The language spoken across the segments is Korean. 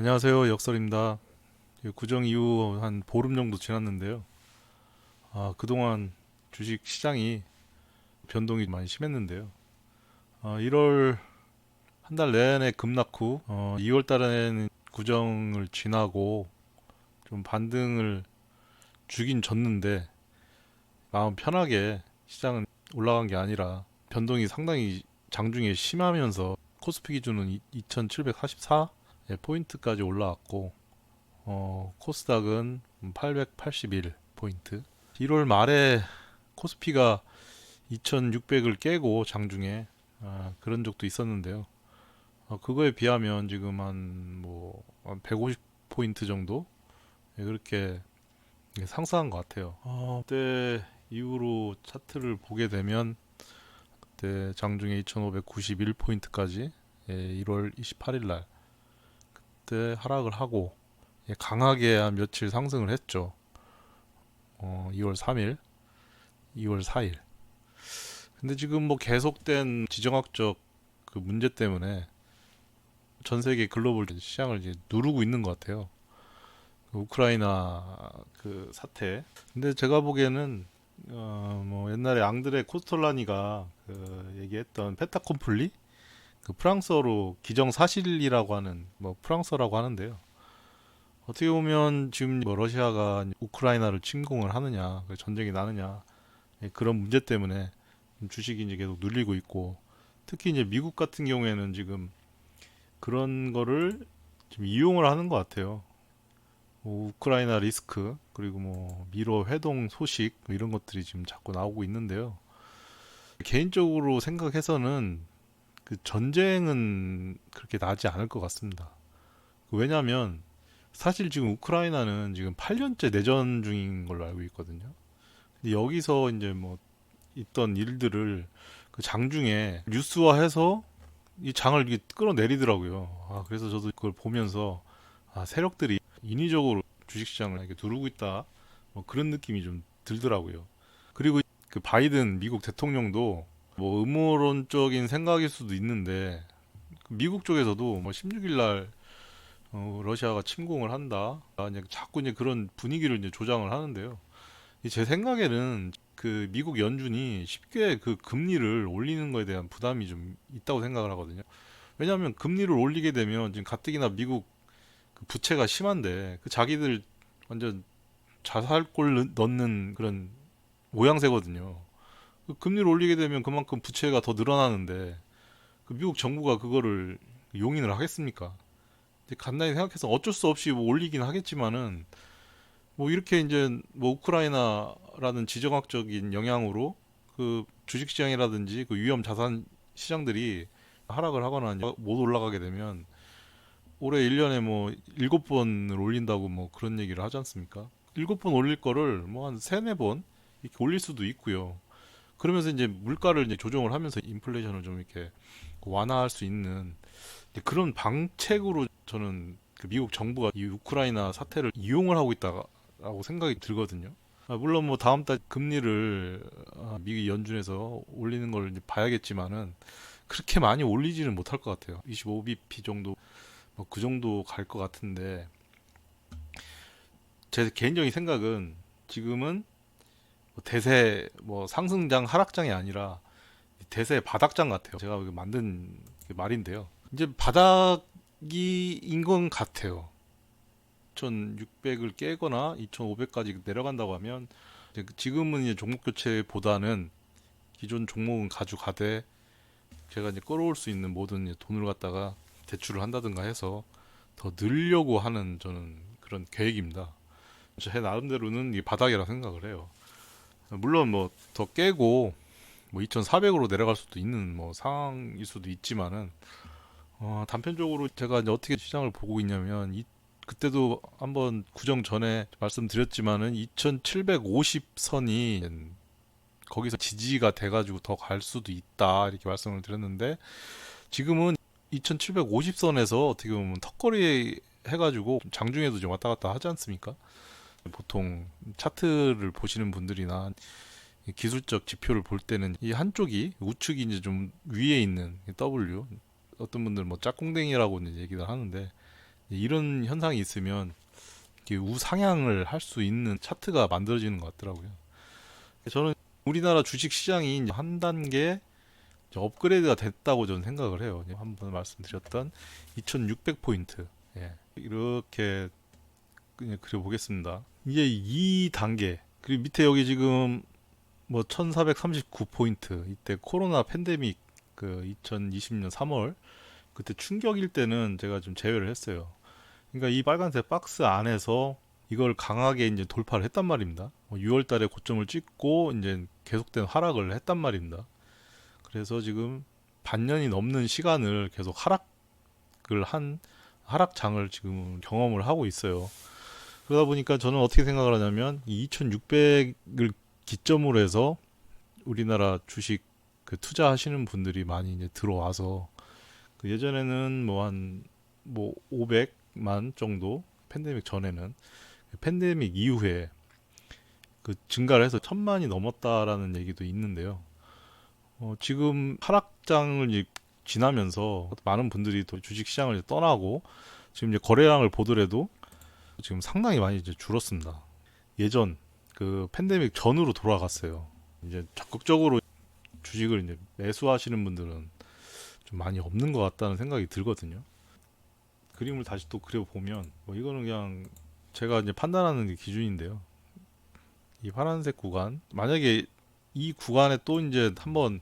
안녕하세요. 역설입니다. 이 구정 이후 한 보름 정도 지났는데요. 아, 그동안 주식 시장이 변동이 많이 심했는데요. 아, 1월 한 달 내내 급락 후, 어, 2월 달에는 구정을 지나고 좀 반등을 주긴 줬는데, 마음 편하게 시장은 올라간 게 아니라 변동이 상당히 장중에 심하면서 코스피 기준은 2744 예, 포인트까지 올라왔고 어, 코스닥은 881 포인트. 1월 말에 코스피가 2,600을 깨고 장중에 아, 그런 적도 있었는데요. 어, 그거에 비하면 지금 한 뭐 150 포인트 정도 예, 그렇게 상승한 것 같아요. 어, 그때 이후로 차트를 보게 되면 그때 장중에 2,591 포인트까지 예, 1월 28일 날 그때 하락을 하고 예, 강하게 한 며칠 상승을 했죠. 어, 2월 3일, 2월 4일. 근데 지금 뭐 계속된 지정학적 그 문제 때문에 전 세계 글로벌 시장을 이제 누르고 있는 것 같아요. 그 우크라이나 그 사태. 근데 제가 보기에는 어, 뭐 옛날에 앙드레 코스톨라니가 그 얘기했던 페타콤플리 그 프랑스어로 기정사실이라고 하는 뭐 프랑스어라고 하는데요. 어떻게 보면 지금 뭐 러시아가 우크라이나를 침공을 하느냐, 그 전쟁이 나느냐 예, 그런 문제 때문에 주식이 이제 계속 눌리고 있고 특히 이제 미국 같은 경우에는 지금 그런 거를 좀 이용을 하는 것 같아요. 뭐 우크라이나 리스크 그리고 뭐 미로 회동 소식 뭐 이런 것들이 지금 자꾸 나오고 있는데요. 개인적으로 생각해서는 그 전쟁은 그렇게 나지 않을 것 같습니다. 왜냐하면 사실 지금 우크라이나는 지금 8년째 내전 중인 걸로 알고 있거든요. 근데 여기서 이제 뭐 있던 일들을 그 장중에 뉴스화해서 이 장을 이렇게 끌어내리더라고요. 아, 그래서 저도 그걸 보면서 아, 세력들이 인위적으로 주식시장을 이렇게 두르고 있다. 뭐 그런 느낌이 좀 들더라고요. 그리고 그 바이든 미국 대통령도 뭐 음모론적인 생각일 수도 있는데 그 미국 쪽에서도 뭐 16일 날 어, 러시아가 침공을 한다. 아, 이제 자꾸 이제 그런 분위기를 이제 조장을 하는데요. 이제 생각에는 그 미국 연준이 쉽게 그 금리를 올리는 거에 대한 부담이 좀 있다고 생각을 하거든요. 왜냐하면 금리를 올리게 되면 지금 가뜩이나 미국 그 부채가 심한데 그 자기들 완전 자살골 넣는 그런 모양새거든요. 그 금리를 올리게 되면 그만큼 부채가 더 늘어나는데 그 미국 정부가 그거를 용인을 하겠습니까? 간단히 생각해서 어쩔 수 없이 뭐 올리긴 하겠지만은 뭐 이렇게 이제 뭐 우크라이나라는 지정학적인 영향으로 그 주식시장이라든지 그 위험 자산 시장들이 하락을 하거나 못 올라가게 되면 올해 1년에 뭐 7번을 올린다고 뭐 그런 얘기를 하지 않습니까? 7번 올릴 거를 뭐한 3, 4번 이렇게 올릴 수도 있고요. 그러면서 이제 물가를 이제 조정을 하면서 인플레이션을 좀 이렇게 완화할 수 있는 그런 방책으로 저는 그 미국 정부가 이 우크라이나 사태를 이용을 하고 있다라고 생각이 들거든요. 아, 물론 뭐 다음 달 금리를 아, 미국 연준에서 올리는 걸 봐야겠지만은 그렇게 많이 올리지는 못할 것 같아요. 25bp 정도 뭐 그 정도 갈 것 같은데 제 개인적인 생각은 지금은 뭐 대세 뭐 상승장 하락장이 아니라 대세 바닥장 같아요. 제가 만든 말인데요. 이제 바닥이인 건 같아요. 2,600을 깨거나 2,500까지 내려간다고 하면 지금은 이제 종목 교체보다는 기존 종목은 가져가되 제가 이제 끌어올 수 있는 모든 돈을 갖다가 대출을 한다든가 해서 더 늘려고 하는 저는 그런 계획입니다. 제 나름대로는 이 바닥이라 생각을 해요. 물론 뭐 더 깨고 뭐 2,400으로 내려갈 수도 있는 뭐 상황일 수도 있지만은 어, 단편적으로 제가 이제 어떻게 시장을 보고 있냐면 이, 그때도 한번 구정 전에 말씀드렸지만은 2,750선이 거기서 지지가 돼가지고 더 갈 수도 있다 이렇게 말씀을 드렸는데 지금은 2,750선에서 어떻게 보면 턱걸이 해가지고 장중에도 좀 왔다 갔다 하지 않습니까? 보통 차트를 보시는 분들이나 기술적 지표를 볼 때는 이 한쪽이 우측이 이제 좀 위에 있는 W 어떤 분들 뭐 짝꿍댕이라고 이제 얘기를 하는데 이런 현상이 있으면 우상향을 할 수 있는 차트가 만들어지는 것 같더라고요. 저는 우리나라 주식 시장이 한 단계 업그레이드가 됐다고 저는 생각을 해요. 한번 말씀드렸던 2,600 포인트. 예. 이렇게 그냥 그려보겠습니다. 이제 2단계. 그리고 밑에 여기 지금 뭐 1439포인트. 이때 코로나 팬데믹 그 2020년 3월 그때 충격일 때는 제가 좀 제외를 했어요. 그러니까 이 빨간색 박스 안에서 이걸 강하게 이제 돌파를 했단 말입니다. 6월 달에 고점을 찍고 이제 계속된 하락을 했단 말입니다. 그래서 지금 반년이 넘는 시간을 계속 하락을 한 하락장을 지금 경험을 하고 있어요. 그러다 보니까 저는 어떻게 생각을 하냐면 이 2600을 기점으로 해서 우리나라 주식 그 투자하시는 분들이 많이 이제 들어와서 그 예전에는 뭐 한뭐 500만 정도 팬데믹 전에는 팬데믹 이후에 그 증가를 해서 천만이 넘었다라는 얘기도 있는데요. 어, 지금 하락장을 지나면서 많은 분들이 또 주식 시장을 떠나고 지금 이제 거래량을 보더라도 지금 상당히 많이 이제 줄었습니다. 예전 그 팬데믹 전으로 돌아갔어요. 이제 적극적으로 주식을 이제 매수하시는 분들은 좀 많이 없는 것 같다는 생각이 들거든요. 그림을 다시 또 그려보면 뭐 이거는 그냥 제가 이제 판단하는 게 기준인데요. 이 파란색 구간 만약에 이 구간에 또 이제 한번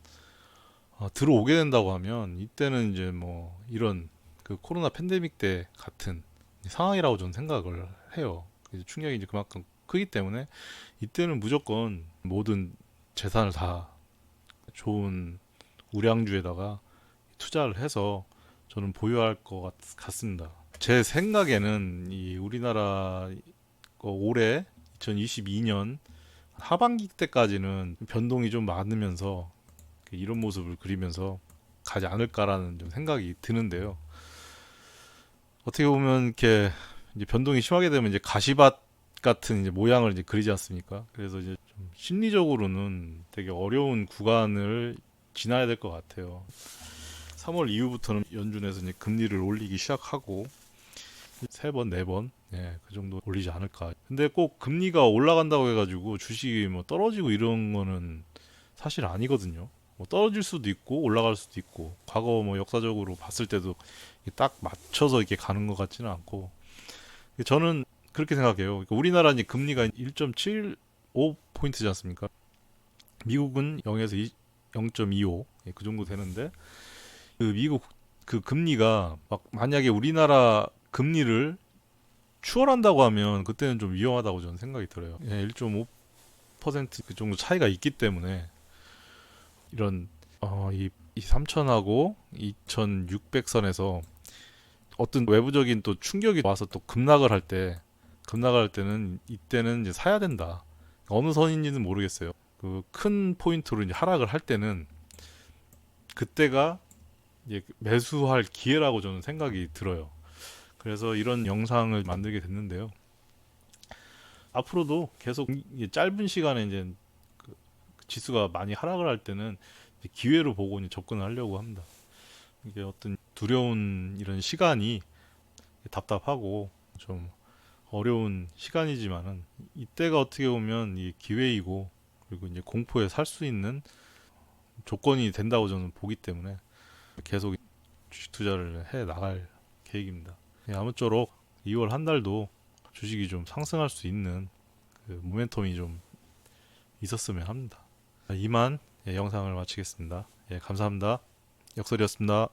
어, 들어오게 된다고 하면 이때는 이제 뭐 이런 그 코로나 팬데믹 때 같은 상황이라고 저는 생각을 해요. 충격이 이제 그만큼 크기 때문에 이때는 무조건 모든 재산을 다 좋은 우량주에다가 투자를 해서 저는 보유할 것 같, 같습니다. 제 생각에는 이 우리나라 거 올해 2022년 하반기 때까지는 변동이 좀 많으면서 이런 모습을 그리면서 가지 않을까라는 좀 생각이 드는데요. 어떻게 보면 이렇게 이제 변동이 심하게 되면 이제 가시밭 같은 이제 모양을 이제 그리지 않습니까? 그래서 이제 좀 심리적으로는 되게 어려운 구간을 지나야 될 것 같아요. 3월 이후부터는 연준에서 이제 금리를 올리기 시작하고 세 번, 네 번, 예, 그 정도 올리지 않을까. 근데 꼭 금리가 올라간다고 해가지고 주식이 뭐 떨어지고 이런 거는 사실 아니거든요. 뭐 떨어질 수도 있고 올라갈 수도 있고 과거 뭐 역사적으로 봤을 때도 딱 맞춰서 이렇게 가는 것 같지는 않고 저는 그렇게 생각해요. 그러니까 우리나라 이제 금리가 1.75 포인트지 않습니까? 미국은 0에서 0.25, 예, 그 정도 되는데 그 미국 그 금리가 막 만약에 우리나라 금리를 추월한다고 하면 그때는 좀 위험하다고 저는 생각이 들어요. 예, 1.5%그 정도 차이가 있기 때문에 이런 어, 이, 이 3천하고 2,600선에서 어떤 외부적인 또 충격이 와서 또 급락을 할 때 급락을 할 때는 이때는 이제 사야 된다. 어느 선인지는 모르겠어요. 그 큰 포인트로 이제 하락을 할 때는 그때가 이제 매수할 기회라고 저는 생각이 들어요. 그래서 이런 영상을 만들게 됐는데요. 앞으로도 계속 짧은 시간에 이제 그 지수가 많이 하락을 할 때는 기회로 보고 접근을 하려고 합니다. 이게 어떤 두려운 이런 시간이 답답하고 좀 어려운 시간이지만은 이때가 어떻게 보면 이 기회이고 그리고 이제 공포에 살 수 있는 조건이 된다고 저는 보기 때문에 계속 주식 투자를 해 나갈 계획입니다. 예, 아무쪼록 2월 한 달도 주식이 좀 상승할 수 있는 그 모멘텀이 좀 있었으면 합니다. 이만 예, 영상을 마치겠습니다. 예, 감사합니다. 역설이었습니다.